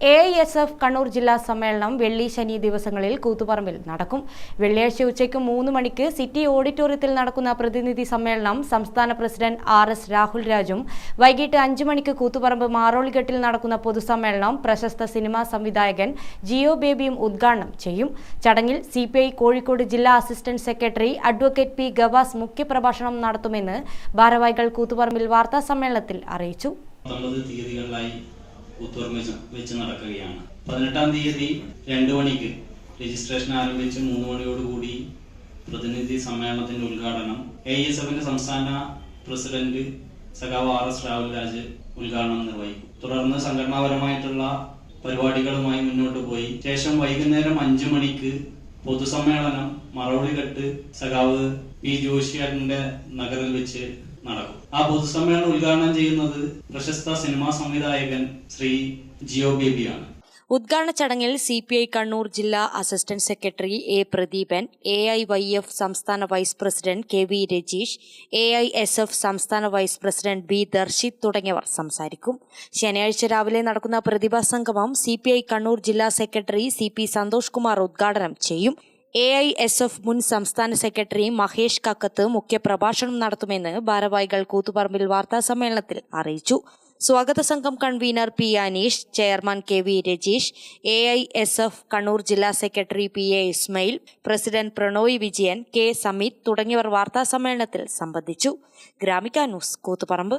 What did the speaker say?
A S F Kannur ജില്ലാ സമ്മേളനം വെള്ളി ശനി ദിവസങ്ങളിൽ കൂത്തുപറമ്പിൽ നടക്കും. വെള്ളിയാഴ്ച ഉച്ചയ്ക്ക് മൂന്ന് മണിക്ക് സിറ്റി ഓഡിറ്റോറിയത്തിൽ നടക്കുന്ന പ്രതിനിധി സമ്മേളനം സംസ്ഥാന പ്രസിഡന്റ് ആർ എസ് രാഹുൽ രാജും വൈകിട്ട് അഞ്ചു മണിക്ക് കൂത്തുപറമ്പ് മാറോളിഘട്ടിൽ നടക്കുന്ന പൊതുസമ്മേളനം പ്രശസ്ത സിനിമാ സംവിധായകൻ ജിയോ ബേബിയും ഉദ്ഘാടനം ചെയ്യും. ചടങ്ങിൽ സി കോഴിക്കോട് ജില്ലാ assistant secretary advocate P Gavas മുഖ്യപ്രഭാഷണം നടത്തുമെന്ന് ഭാരവാഹികൾ കൂത്തുപറമ്പിൽ വാർത്താ സമ്മേളനത്തിൽ അറിയിച്ചു. കൂത്തുപറമ്പ് വെച്ച് നടക്കുകയാണ്. പതിനെട്ടാം തീയതി രണ്ട് മണിക്ക് രജിസ്ട്രേഷൻ ആരംഭിച്ച് മൂന്ന് മണിയോടുകൂടി പ്രതിനിധി സമ്മേളനത്തിന്റെ ഉദ്ഘാടനം. എ എസ് എഫിന്റെ സംസ്ഥാന പ്രസിഡന്റ് സഖാവ് ആർ എസ് രാഹുൽ രാജ് ഉദ്ഘാടനം നിർവഹിക്കും. തുടർന്ന് സംഘടനാപരമായിട്ടുള്ള പരിപാടികളുമായി മുന്നോട്ട് പോയി. ശേഷം വൈകുന്നേരം അഞ്ചു മണിക്ക് പൊതുസമ്മേളനം മറവളികെട്ട് സഖാവ് പി ജോഷിയാറിന്റെ നഗറിൽ വെച്ച് നടക്കും. ആ പൊതുസമ്മേളനം ഉദ്ഘാടനം ചെയ്യുന്നത് പ്രശസ്ത സിനിമാ സംവിധായകൻ ശ്രീ ജിയോ ബേബിയാണ്. ഉദ്ഘാടന ചടങ്ങിൽ സി പി ഐ കണ്ണൂർ ജില്ലാ assistant secretary A Pradeepan A I Y F സംസ്ഥാന vice president K V Rajeesh A I S F സംസ്ഥാന വൈസ് പ്രസിഡന്റ് ബി ദർശിത് തുടങ്ങിയവർ സംസാരിക്കും. ശനിയാഴ്ച രാവിലെ നടക്കുന്ന പ്രതിഭാ സംഗമം സി പി ഐ കണ്ണൂർ ജില്ലാ secretary C P Santhosh Kumar ഉദ്ഘാടനം ചെയ്യും. എ ഐ എസ് എഫ് മുൻ സംസ്ഥാന സെക്രട്ടറി മഹേഷ് കക്കത്ത് മുഖ്യപ്രഭാഷണം നടത്തുമെന്ന് ഭാരവാഹികൾ കൂത്തുപറമ്പിൽ വാർത്താ സമ്മേളനത്തിൽ അറിയിച്ചു. സ്വാഗത സംഘം convener P Aneesh chairman K V Rajeesh A I S F Kannur ജില്ലാ secretary P A Ismail president Pranoy Vijayan K Sameeth തുടങ്ങിയവർ വാർത്താ സമ്മേളനത്തിൽ സംബന്ധിച്ചു. ഗ്രാമിക ന്യൂസ് കൂത്തുപറമ്പ്.